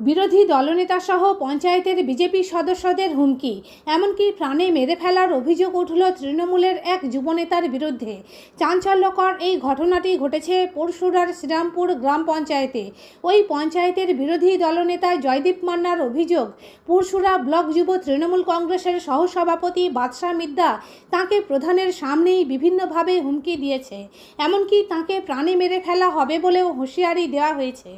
বিরোধী দলনেতা সহ পঞ্চায়েতের বিজেপি সদস্যদের হুমকি, এমনকি প্রাণে মেরে ফেলার অভিযোগ উঠল তৃণমূলের এক যুবনেতার বিরুদ্ধে। চাঞ্চল্যকর এই ঘটনাটি ঘটেছে পরশুরার শ্রীরামপুর গ্রাম পঞ্চায়েতে। ওই পঞ্চায়েতের বিরোধী দলনেতা জয়দীপ মান্নার অভিযোগ, পরশুরা ব্লক যুব তৃণমূল কংগ্রেসের সহসভাপতি বাদশাহ মিদ্দা তাকে প্রধানের সামনেই বিভিন্নভাবে হুমকি দিয়েছে, এমনকি তাকে প্রাণে মেরে ফেলা হবে বলেও হুঁশিয়ারি দেওয়া হয়েছে।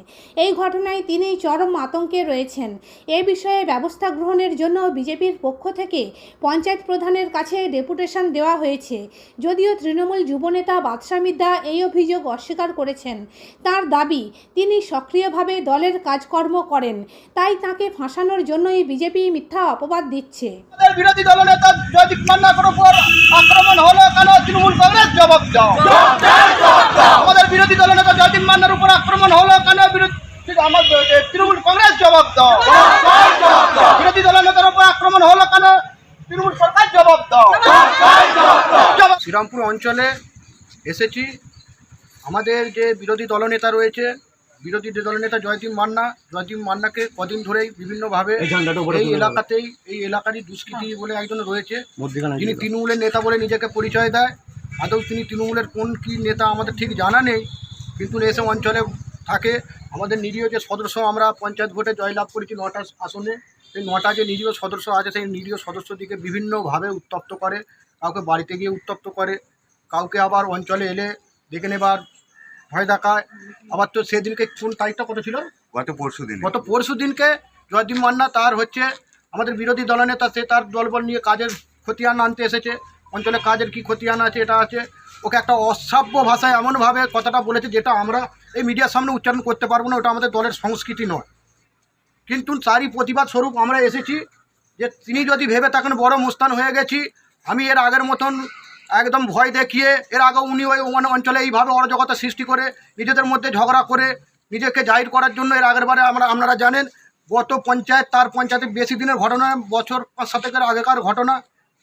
এই ঘটনায় তিনি চরম আতঙ্কে রয়েছেন। এ বিষয়ে ব্যবস্থা গ্রহণের জন্য বিজেপির পক্ষ থেকে পঞ্চায়েত প্রধানের কাছে ডেপুটেশন দেওয়া হয়েছে। যদিও তৃণমূল যুবনেতা বাদশাহ মিদ্দা এই অভিযোগ অস্বীকার করেছেন। তার দাবি তিনি সক্রিয়ভাবে দলের কাজকর্ম করেন। তাই তাকে ফাঁসানোর জন্যই বিজেপি মিথ্যা অপবাদ দিচ্ছে। বিরোধী দলনেতা জয়দীপ মান্নার উপর আক্রমণ হলো কেন? তৃণমূল কংগ্রেস জবাব দাও। আমাদের বিরোধী দলনেতা জয়দীপ মান্নার উপর আক্রমণ হলো কেন? বিরোধী আমার তৃণমূল কংগ্রেস জবাব দাও। বিরোধী দলনেতার উপর আক্রমণ হলো কেন? তৃণমূল সরকার জবাব দাও। শ্রীরামপুর অঞ্চলে এসেছি। আমাদের যে বিরোধী দলনেতা রয়েছে বিরোধী যে দলনেতা জয়দীপ মান্না জয়দীপ মান্নাকে কদিন ধরেই বিভিন্নভাবে এই এলাকাতেই এই এলাকারই দুষ্কৃতী বলে একজন রয়েছে। যিনি তৃণমূলের নেতা বলে নিজেকে পরিচয় দেয়। আদৌ তিনি তৃণমূলের কোন কি নেতা আমাদের ঠিক জানা নেই। কিন্তু এসব অঞ্চলে থাকে। আমাদের নিরীহ যে সদস্য আমরা পঞ্চায়েত ভোটে জয়লাভ করেছি নটা আসনে সেই নটা যে নিরীহ সদস্য আছে সেই নিরীহ সদস্যদিকে বিভিন্নভাবে উত্তপ্ত করে কাউকে বাড়িতে গিয়ে উত্তপ্ত করে কাউকে আবার অঞ্চলে এলে দেখে নেবার ভয় দেখায়। আবার তো সেদিনকে কোন তারিখটা কত ছিল? গত পরশু দিন। গত পরশু দিনকে জয়দীপ মান্না তার হচ্ছে আমাদের বিরোধী দলনেতা সে তার দলবল নিয়ে কাজের খতিয়ান আনতে এসেছে। অঞ্চলে কাজের কি খতিয়ান আছে, এটা আছে। ওকে একটা অশ্রাব্য ভাষায় এমনভাবে কথাটা বলেছে যেটা আমরা এই মিডিয়ার সামনে উচ্চারণ করতে পারব না, ওটা আমাদের দলের সংস্কৃতি নয়। কিন্তু তারই প্রতিবাদ স্বরূপ আমরা এসেছি যে তিনি যদি ভেবে থাকেন বড় মুস্তান হয়ে গেছি, আমি এর আগের মতন একদম ভয় দেখিয়ে, এর আগে উনি ওই ওই অঞ্চলে এইভাবে অরাজকতা সৃষ্টি করে, নিজেদের মধ্যে ঝগড়া করে, নিজেকে জাহির করার জন্য এর আগের বারে আমরা, আপনারা জানেন, গত পঞ্চায়েত, তার পঞ্চায়েতে বেশি দিনের ঘটনা, বছর পাঁচ সাতেকের আগেকার ঘটনা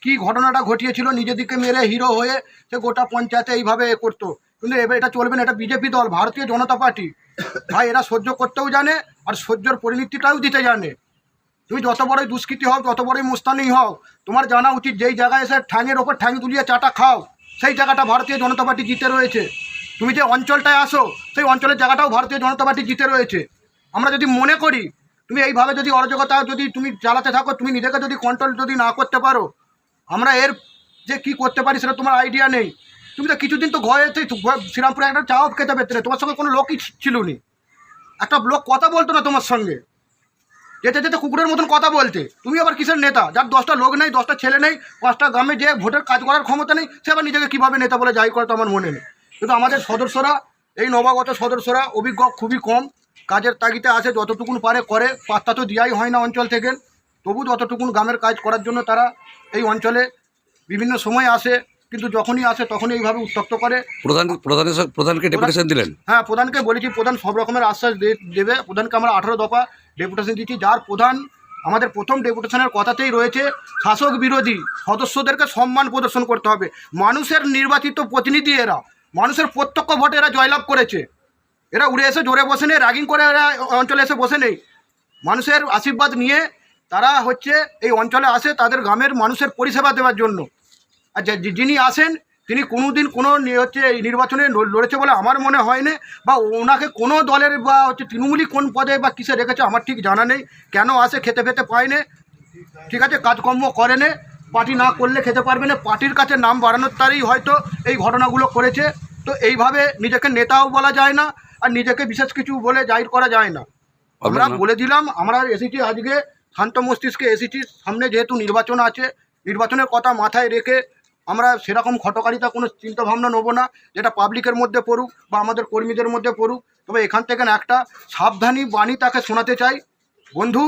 কি ঘটনাটা ঘটিয়েছিল নিজেদিকে মেরে হিরো হয়ে সে গোটা পঞ্চায়েতে এইভাবে এ করতো। কিন্তু এবার এটা চলবে না, এটা বিজেপি দল, ভারতীয় জনতা পার্টি। ভাই, এরা সহ্য করতেও জানে আর সহ্যর পরিণতিটাও দিতে জানে। তুমি যত বড়ই দুষ্কৃতি হও, যত বড়ই মুস্তানি হও, তোমার জানা উচিত যেই জায়গায় এসে ঠ্যাঙের ওপর ঠ্যাং দুলিয়ে চাটা খাও, সেই জায়গাটা ভারতীয় জনতা পার্টি জিতে রয়েছে। তুমি যে অঞ্চলটায় আসো, সেই অঞ্চলের জায়গাটাও ভারতীয় জনতা পার্টি জিতে রয়েছে। আমরা যদি মনে করি, তুমি এইভাবে যদি অরাজকতা যদি তুমি চালাতে থাকো, তুমি নিজেকে যদি কন্ট্রোল যদি না করতে পারো আমরা এর যে কি করতে পারি সেটা তোমার আইডিয়া নেই। তুমি তো কিছুদিন তো ঘরেতে শ্রীরামপুরে একটা চাও খেতে পেতে তোমার সঙ্গে কোনো লোকই ছিল নি। একটা লোক কথা বলতো না তোমার সঙ্গে। যেতে যেতে কুকুরের মতন কথা বলতে। তুমি আবার কিসের নেতা? যার দশটা লোক নেই, দশটা ছেলে নেই, পাঁচটা গ্রামে যে ভোটের কাজ করার ক্ষমতা নেই, সে আবার নিজেকে কীভাবে নেতা বলে যাই করে তো আমার মনে নেই। কিন্তু আমাদের সদস্যরা, এই নবাগত সদস্যরা অভিজ্ঞ খুবই কম। কাজের তাগিতে আসে যতটুকুন পারে করে, পাত্তা তো দেওয়াই হয় না অঞ্চল থেকে। তবু যতটুকুন গ্রামের কাজ করার জন্য তারা এই অঞ্চলে বিভিন্ন সময় আসে কিন্তু যখনই আসে তখনই এইভাবে উত্তপ্ত করে। প্রধান প্রধানের প্রধানকে ডেপুটেশন দিলেন? হ্যাঁ প্রধানকে বলেছি প্রধান সব রকমের আশ্বাস দেবে। প্রধানকে আমরা আঠারো দফা ডেপুটেশন দিচ্ছি। যার প্রধান আমাদের প্রথম ডেপুটেশনের কথাতেই রয়েছে শাসক বিরোধী সদস্যদেরকে সম্মান প্রদর্শন করতে হবে। মানুষের নির্বাচিত প্রতিনিধি এরা মানুষের প্রত্যক্ষ ভোটে এরা জয়লাভ করেছে। এরা উড়ে এসে জোরে বসে নেই র্যাগিং করে এরা অঞ্চলে এসে বসে নেই। মানুষের আশীর্বাদ নিয়ে তারা হচ্ছে এই অঞ্চলে আসে তাদের গ্রামের মানুষের পরিষেবা দেওয়ার জন্য। আর যিনি আসেন তিনি কোনো দিন কোনো হচ্ছে এই নির্বাচনে লড়েছে বলে আমার মনে হয় না বা ওনাকে কোনো দলের বা হচ্ছে তৃণমূলই কোন পদে বা কিসে রেখেছে আমার ঠিক জানা নেই। কেন আসে খেতে ফেতে পায় না। ঠিক আছে কাজকর্ম করে না। পার্টি না করলে খেতে পারবে না। পার্টির কাছে নাম বাড়ানোর তারই হয়তো এই ঘটনাগুলো করেছে। তো এইভাবে নিজেকে নেতাও বলা যায় না আর নিজেকে বিশেষ কিছু বলে জাহির করা যায় না। আমরা বলে দিলাম আমরা এসেছি আজকে শান্ত মস্তিষ্কে এসেছি সামনে যেহেতু নির্বাচন আছে, নির্বাচনের কথা মাথায় রেখে আমরা সেরকম খটকারিতা কোনো চিন্তাভাবনা নেব না, যেটা পাবলিকের মধ্যে পড়ুক বা আমাদের কর্মীদের মধ্যে পড়ুক। তবে এখান থেকে একটা সাবধানী বাণী তাকে শোনাতে চাই। বন্ধু,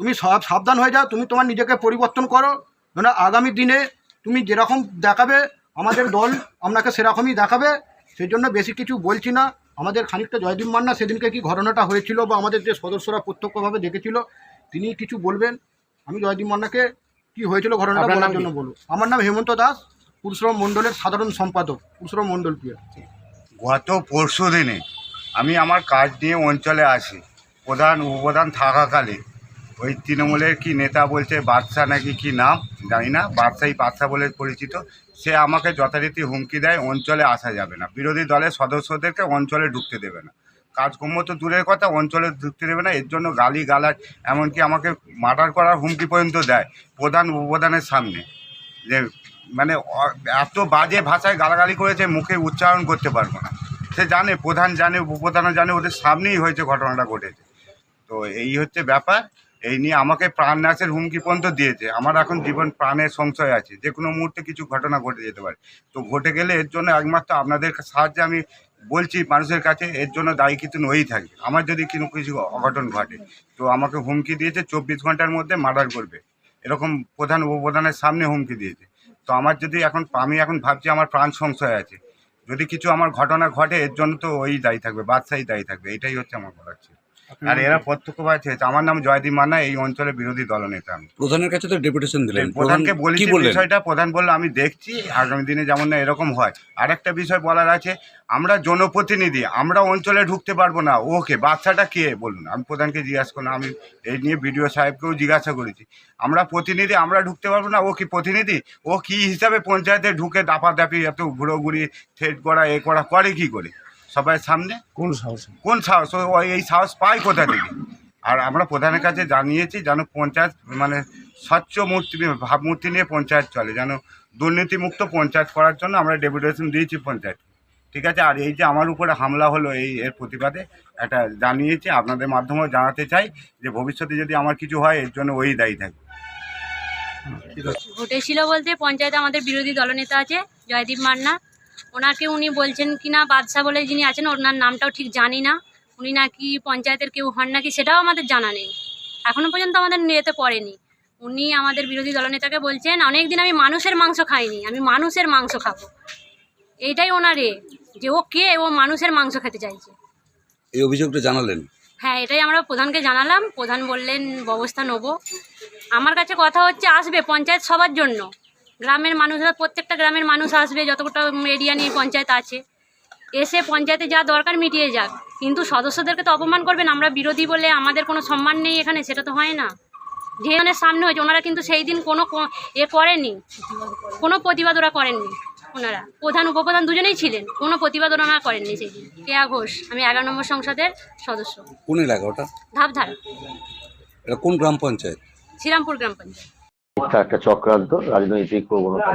তুমি সব সাবধান হয়ে যাও, তুমি তোমার নিজেকে পরিবর্তন করো। না আগামী দিনে তুমি যেরকম দেখাবে, আমাদের দল আপনাকে সেরকমই দেখাবে। সেই জন্য বেশি কিছু বলছি না। আমাদের খানিকটা জয়দীপ মান্না সেদিনকে কি ঘটনাটা হয়েছিল বা আমাদের যে সদস্যরা প্রত্যক্ষভাবে দেখেছিল তিনি কিছু বলবেন? আমি জয়দীপ মান্নাকে কি হয়েছিল ঘটনাটা আপনার নাম বলার কি? জন্য বলব। আমার নাম হেমন্ত দাস পুরুষরম মণ্ডলের সাধারণ সম্পাদক পুরুষরম মণ্ডল প্রিয় গত পরশু দিনে আমি আমার কাজ নিয়ে অঞ্চলে আসি। প্রধান উপপ্রধান থাকাকালে ওই তৃণমূলের কি নেতা বলছে বাদশাহ নাকি কি নাম জানি না বাদশাহী বাদশা বলে পরিচিত সে আমাকে যথারীতি হুমকি দেয় অঞ্চলে আসা যাবে না। বিরোধী দলের সদস্যদেরকে অঞ্চলে ঢুকতে দেবে না। কাজকর্ম তো দূরের কথা, অঞ্চলে ঢুকতে দেবে না, এর জন্য গালি গালাজ, এমনকি আমাকে মার্ডার করার হুমকি পর্যন্ত দেয়, প্রধান উপপ্রধানের সামনে। যে মানে এত বাজে ভাষায় গালাগালি করেছে, মুখে উচ্চারণ করতে পারব না। সে জানে, প্রধান জানে, উপপ্রধানও জানে, ওদের সামনেই হয়েছে ঘটনাটা ঘটেছে। তো এই হচ্ছে ব্যাপার, এই নিয়ে আমাকে প্রাণ নাশের হুমকি পর্যন্ত দিয়েছে। আমার এখন জীবন প্রাণের সংশয় আছে, যে কোনো মুহূর্তে কিছু ঘটনা ঘটে যেতে পারে। তো ঘটে গেলে এর জন্য একমাত্র আপনাদের সাহায্যে আমি বলছি মানুষের কাছে, এর জন্য দায়ী কিন্তু নই থাকে। আমার যদি কোনো কিছু অঘটন ঘটে, তো আমাকে হুমকি দিয়েছে, চব্বিশ ঘণ্টার মধ্যে মার্ডার করবে। এরকম প্রধান উপপ্রধানের সামনে হুমকি দিয়েছে। তো আমার যদি এখন, আমি এখন ভাবছি আমার প্রাণ সংশয় আছে। যদি কিছু আমার ঘটনা ঘটে, এর জন্য তো ওই দায়ী থাকবে, বাদশাহী দায়ী থাকবে, এটাই হচ্ছে আমার বলার ছিল। আর এরা প্রত্যক্ষভাবে হয়েছে আমার নাম জয়দীপ মান্না এই অঞ্চলের বিরোধী দলনেতা আমি। প্রধানের কাছে তো ডেপুটেশন দিলেন। প্রধানকে বলেছি বিষয়টা প্রধান বলল আমি দেখছি আগামী দিনে যেমন না এরকম হয়। আরেকটা বিষয় বলার আছে আমরা জনপ্রতিনিধি আমরা অঞ্চলে ঢুকতে পারব না। ওকে বাচ্চাটা কে? বলুন আমি প্রধানকে জিজ্ঞাসা করলাম আমি এই নিয়ে বিডিও সাহেবকেও জিজ্ঞাসা করেছি। আমরা প্রতিনিধি আমরা ঢুকতে পারব না ও কি প্রতিনিধি? ও কি হিসাবে পঞ্চায়েতে ঢুকে দাপাদাপি এত ঘুরোঘুরি থ্রেট করা এ করা করে কি করে? সবাই সামনে। কোন সাহস? কোন সাহস? এই সাহস পায় কোথা থেকে? আর আমরা প্রধানের কাছে জানিয়েছি যেন পঞ্চায়েত মানে স্বচ্ছ মূর্তি ভাবমূর্তি নিয়ে পঞ্চায়েত চলে যেন দুর্নীতিমুক্ত পঞ্চায়েত করার জন্য আমরা ডেপুটেশন দিয়েছি পঞ্চায়েত। ঠিক আছে? আর এই যে আমার উপরে হামলা হলো এই এর প্রতিবাদে একটা জানিয়েছি আপনাদের মাধ্যমেও জানাতে চাই যে ভবিষ্যতে যদি আমার কিছু হয় এর জন্য ওই দায়ী থাকবে ঘটেছিল বলতে পঞ্চায়েতে আমাদের বিরোধী দলনেতা আছে জয়দীপ মান্না। ওনাকে উনি বলছেন কি না বাদশাহ বলে যিনি আছেন ওনার নামটাও ঠিক জানি না। উনি নাকি পঞ্চায়েতের কেউ হন নাকি সেটাও আমাদের জানা নেই। এখনও পর্যন্ত আমাদের নিয়েতে পড়েনি। উনি আমাদের বিরোধী দলনেতাকে বলছেন অনেক দিন আমি মানুষের মাংস খাইনি আমি মানুষের মাংস খাব। এইটাই ওনার এ যে ও কে ও মানুষের মাংস খেতে চাইছে। এই অভিযোগটা জানালেন? হ্যাঁ এটাই আমরা প্রধানকে জানালাম। প্রধান বললেন ব্যবস্থা নেব। আমার কাছে কথা হচ্ছে আসবে পঞ্চায়েত সবার জন্য। গ্রামের মানুষরা প্রত্যেকটা গ্রামের মানুষ আসবে যতটা এরিয়া নিয়ে পঞ্চায়েত আছে। এসে পঞ্চায়েতে যা দরকার মিটিয়ে যাক। কিন্তু সদস্যদেরকে তো অপমান করবেন আমরা বিরোধী বলে আমাদের কোনো সম্মান নেই এখানে সেটা তো হয় না। যেখানের সামনে হয়েছে ওনারা কিন্তু সেই দিন কোনো এ করেনি কোনো প্রতিবাদ ওরা করেননি ওনারা। প্রধান উপপ্রধান দুজনেই ছিলেন কোনো প্রতিবাদ ওনারা করেননি সেই দিন। কেয়া ঘোষ আমি এগারো নম্বর সংসদের সদস্য। কোন এলাকা ওটা? ধাপধারা। এটা কোন গ্রাম পঞ্চায়েত? শ্রীরামপুর গ্রাম পঞ্চায়েত। মিথ্যা একটা চক্রান্ত রাজনৈতিক প্রবণতা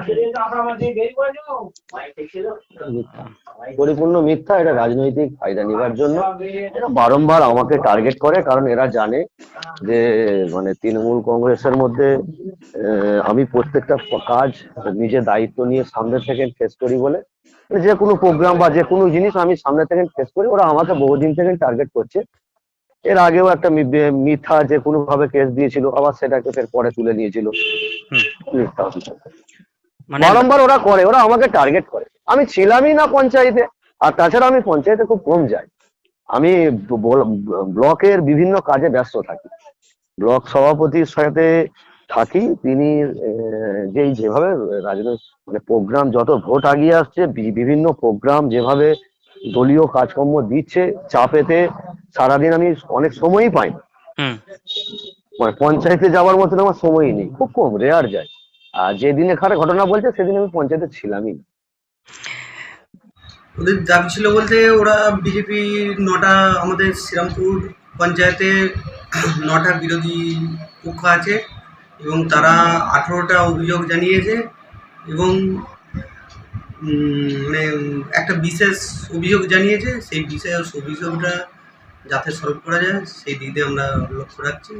পরিপূর্ণ মিথ্যা এটা রাজনৈতিক ফায়দা নেবার জন্য। এরা বারংবার আমাকে টার্গেট করে কারণ এরা জানে যে মানে তৃণমূল কংগ্রেসের মধ্যে আমি প্রত্যেকটা কাজ নিজে দায়িত্ব নিয়ে সামনে থেকে ফেস করি বলে। যে কোনো প্রোগ্রাম বা যে কোনো জিনিস আমি সামনে থেকে ফেস করি ওরা আমাকে বহুদিন থেকে টার্গেট করছে। এর আগেও একটা মিথ্যা যে কোনো ভাবে কেস দিয়েছিল আবার সেটাকে ফের পরে তুলে নিয়েছিল। মিথ্যা মানে বারংবার ওরা করে ওরা আমাকে টার্গেট করে। আমি ছিলামই না পঞ্চায়েতে আর তাছাড়া আমি পঞ্চায়েতে খুব কম যাই। আমি বল- ব্লকের বিভিন্ন কাজে ব্যস্ত থাকি। ব্লক সভাপতির সাথে থাকি তিনি যেই যেভাবে রাজনৈতিক মানে প্রোগ্রাম যত ভোট আগিয়ে আসছে বিভিন্ন প্রোগ্রাম যেভাবে দলীয় কাজকর্ম দিচ্ছে চাপেতে সারাদিন আমি অনেক সময়ই পাই না। মানে পঞ্চায়েতে যাওয়ার মতন আমার সময়ই নেই খুব কম রেয়ার যায়। আর যেদিন এখানে ঘটনা বলছে সেদিন আমি পঞ্চায়েতে ছিলামই না। ওদের দাবি ছিল বলতে ওরা বিজেপি নটা আমাদের শ্রীরামপুর পঞ্চায়েতে নটা বিরোধী পক্ষ আছে এবং তারা আঠেরোটা অভিযোগ জানিয়েছে এবং মানে একটা বিশেষ অভিযোগ জানিয়েছে সেই বিশেষ অভিযোগটা যাতে সলভ করা যায় সেই দিক দিয়ে আমরা লক্ষ্য রাখছি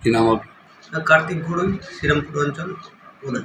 কি নাম আপনার? কার্তিক ঘোড়ই শ্রীরামপুর অঞ্চল প্রধান